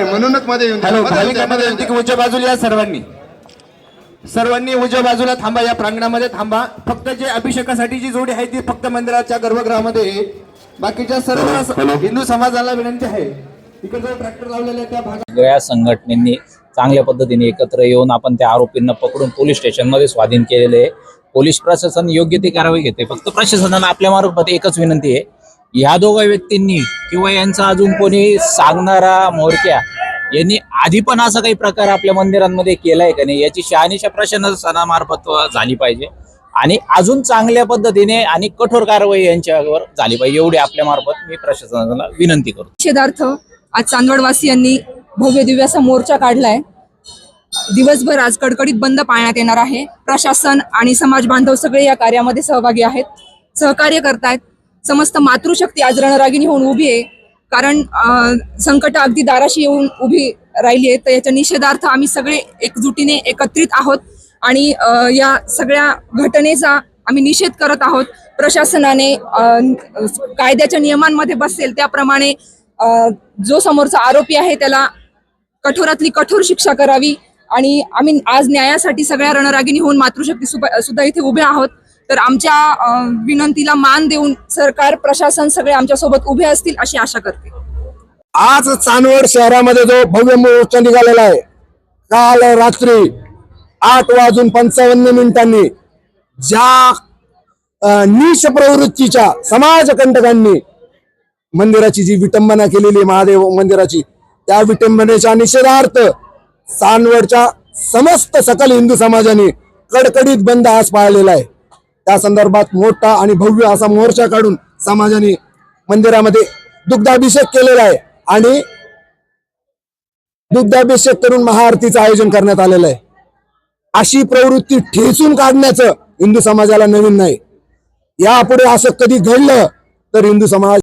म्हणूनच मध्ये येऊन हॅलो भाविकांना विनंती की उजव्या बाजूला या सर्वांनी. सर्वांनी उजव्या बाजूला थांबा या प्रांगणामध्ये थांबा. फक्त जे अभिषेकासाठी जी जोडी आहे ती फक्त मंदिराच्या गर्भगृहामध्ये. बाकीच्या सर्व हिंदू समाजाला विनंती आहे. इकडे जो ट्रॅक्टर लावलेला आहे त्या भागात सगळ्या संघटनेनी चांगल्या पद्धतीने एकत्र येऊन आपण त्या आरोपींना पकडून पोलीस स्टेशनमध्ये स्वाधीन केलेले आहे. पोलीस प्रशासन योग्य ती कारवाई घेते. फक्त प्रशासनानं आपल्या मार्फत एकच विनंती आहे. ह्या दोघा व्यक्तींनी किंवा यांचा अजून कोणी सांगणारा मोरक्या यांनी आधी पण असा काही प्रकार आपल्या मंदिरांमध्ये केलाय का नाही याची शहानिशा प्रशासनामार्फत झाली पाहिजे. आणि अजून चांगल्या पद्धतीने आणि कठोर कारवाई यांच्यावर झाली पाहिजे एवढी आपल्या मार्फत मी प्रशासनाला विनंती करतो. निषेधार्थ आज चांदवडवासियांनी भव्य दिव्याचा मोर्चा काढलाय. दिवसभर आज कडकडीत बंद पाळण्यात येणार आहे. प्रशासन आणि समाज बांधव सगळे या कार्यामध्ये सहभागी आहेत. सहकार्य करतायत. समस्त मातृशक्ती आज रणरागिणी होऊन उभी आहे. कारण संकट अगदी दाराशी येऊन उभी राहिली आहे तर याच्या निषेधार्थ आम्ही सगळे एकजुटीने एकत्रित आहोत. आणि या सगळ्या घटनेचा आम्ही निषेध करत आहोत. प्रशासनाने कायद्याच्या नियमांमध्ये बसेल त्याप्रमाणे जो समोरचा आरोपी आहे त्याला कठोरातली कठोर शिक्षा करावी. आणि आम्ही आज न्यायासाठी सगळ्या रणरागिणी होऊन मातृशक्ती सुद्धा इथे उभे आहोत. तर आमच्या विनंतीला मान देऊन सरकार प्रशासन सगळे आमच्यासोबत उभे असतील अशी आशा करते. आज चांदवड शहरामध्ये जो भव्य मोर्चा निघालेला आहे काल रात्री आठ वाजून पंचावन्न मिनिटांनी ज्या निश प्रवृत्तीच्या समाजकंटकांनी मंदिराची जी विटंबना केलेली महादेव मंदिराची त्या विटंबनेच्या निषेधार्थ चांदवडच्या समस्त सकल हिंदू समाजाने कडकडीत बंद आज पाळलेला आहे. त्या संदर्भात मोठा आणि भव्य असा मोर्चा काढून समाजाने मंदिरामध्ये दुग्धाभिषेक केलेला आहे आणि दुग्धाभिषेक करून महाआरतीचं आयोजन करण्यात आलेलं आहे. अशी प्रवृत्ती ठेचून काढण्याचं हिंदू समाजाला नवीन नाही. यापुढे असं कधी घडलं तर हिंदू समाज